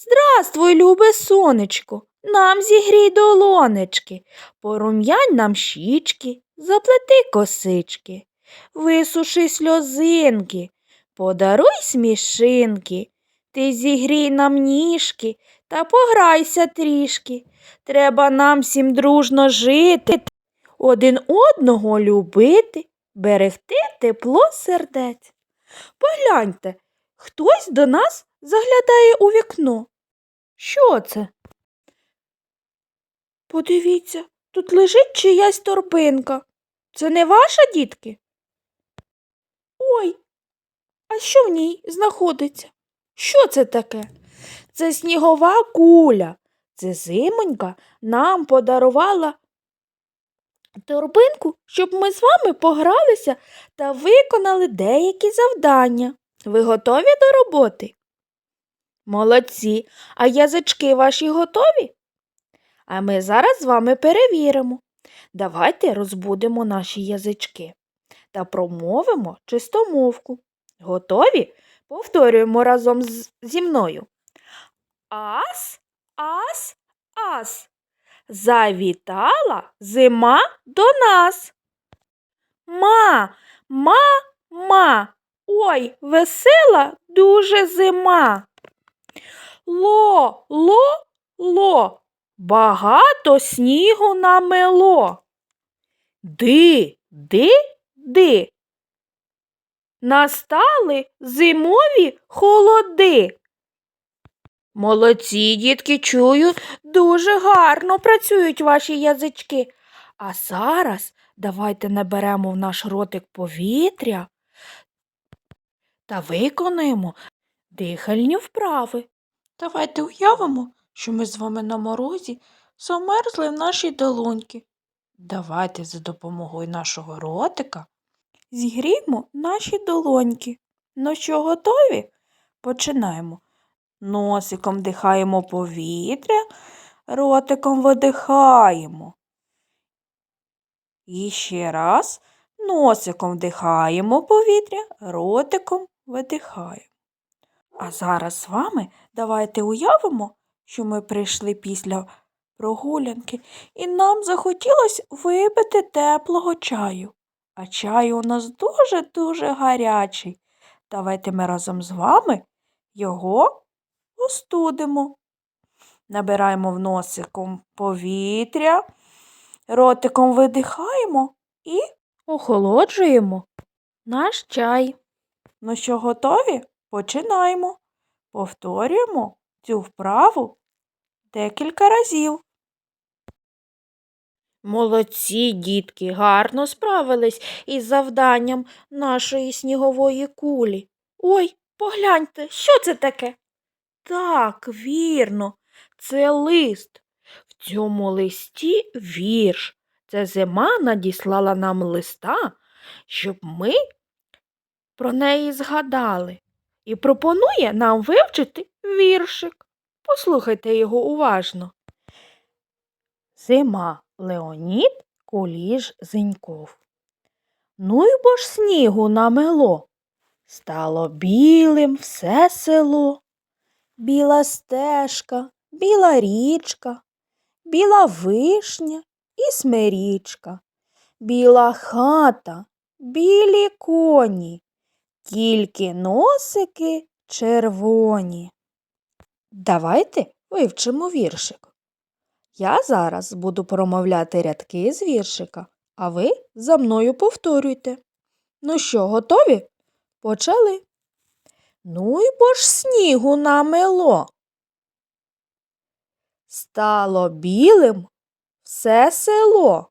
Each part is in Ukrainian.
Здравствуй, любе сонечко, нам зігрій долонечки, порум'янь нам щічки, заплети косички, висуши сльозинки, подаруй смішинки, ти зігрій нам ніжки та пограйся трішки. Треба нам всім дружно жити, один одного любити, берегти тепло сердець. Погляньте, хтось до нас заглядає у вікно. Що це? Подивіться, тут лежить чиясь торбинка. Це не ваша, дітки? Ой, а що в ній знаходиться? Що це таке? Це снігова куля. Це зимонька нам подарувала торбинку, щоб ми з вами погралися та виконали деякі завдання. Ви готові до роботи? Молодці, а язички ваші готові? А ми зараз з вами перевіримо. Давайте розбудемо наші язички та промовимо чистомовку. Готові? Повторюємо разом з- зі мною. Ас, ас, ас. Завітала зима до нас. Ма, ма, ма. Ой, весела дуже зима. Ло, ло, ло, багато снігу намело. Ди, ди, ди. Настали зимові холоди. Молодці, дітки, чую, дуже гарно працюють ваші язички. А зараз давайте наберемо в наш ротик повітря та виконаємо дихальні вправи. Давайте уявимо, що ми з вами на морозі замерзли в наші долоньки. Давайте за допомогою нашого ротика зігріємо наші долоньки. Ну що, готові? Починаємо. Носиком дихаємо повітря, ротиком видихаємо. І ще раз носиком вдихаємо повітря, ротиком видихаємо. А зараз з вами давайте уявимо, що ми прийшли після прогулянки, і нам захотілося випити теплого чаю. А чай у нас дуже-дуже гарячий. Давайте ми разом з вами його остудимо. Набираємо в носиком повітря, ротиком видихаємо і охолоджуємо наш чай. Ну що, готові? Починаємо. Повторюємо цю вправу декілька разів. Молодці, дітки, гарно справились із завданням нашої снігової кулі. Ой, погляньте, що це таке? Так, вірно, це лист. В цьому листі вірш. Це зима надіслала нам листа, щоб ми про неї згадали. І пропонує нам вивчити віршик. Послухайте його уважно. Зима Леонід Куліш Зеньков. Ну й бо ж снігу намело. Стало білим все село. Біла стежка, біла річка, біла вишня і смирічка, біла хата, білі коні, тільки носики червоні. Давайте вивчимо віршик. Я зараз буду промовляти рядки з віршика, а ви за мною повторюйте. Ну що, готові? Почали. Ну й бо ж снігу намело. Стало білим все село.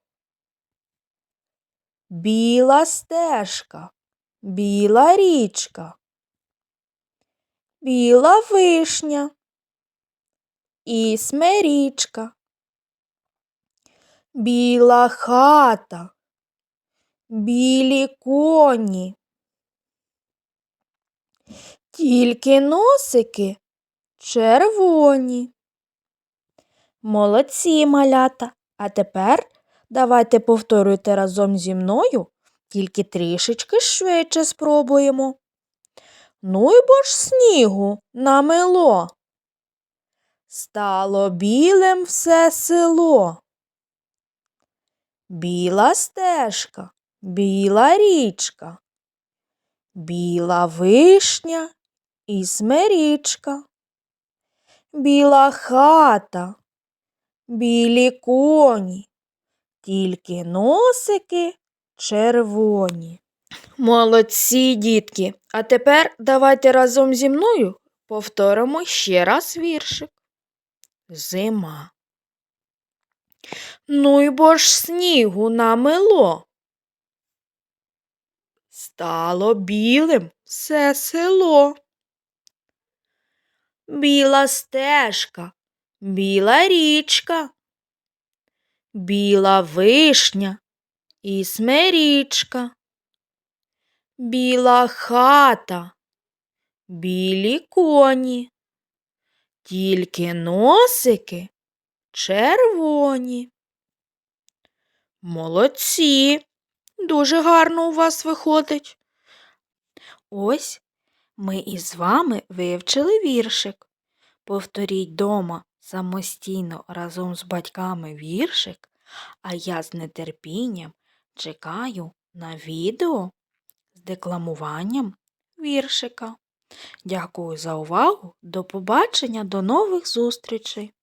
Біла стежка, біла річка, біла вишня і смирічка, біла хата, білі коні. Тільки носики червоні. Молодці, малята. А тепер давайте повторюйте разом зі мною, тільки трішечки швидше спробуємо. Ну й бо ж снігу намело. Стало білим все село. Біла стежка, біла річка, біла вишня і смирічка, біла хата, білі коні, тільки носики червоні. Молодці, дітки. А тепер давайте разом зі мною повторимо ще раз віршик. Зима. Ну й бо ж снігу намело. Стало білим все село. Біла стежка, біла річка, біла вишня і смирічка, біла хата, білі коні, тільки носики червоні. Молодці, дуже гарно у вас виходить. Ось ми із вами вивчили віршик. Повторіть дома самостійно разом з батьками віршик, а я з нетерпінням чекаю на відео з декламуванням віршика. Дякую за увагу. До побачення, до нових зустрічей!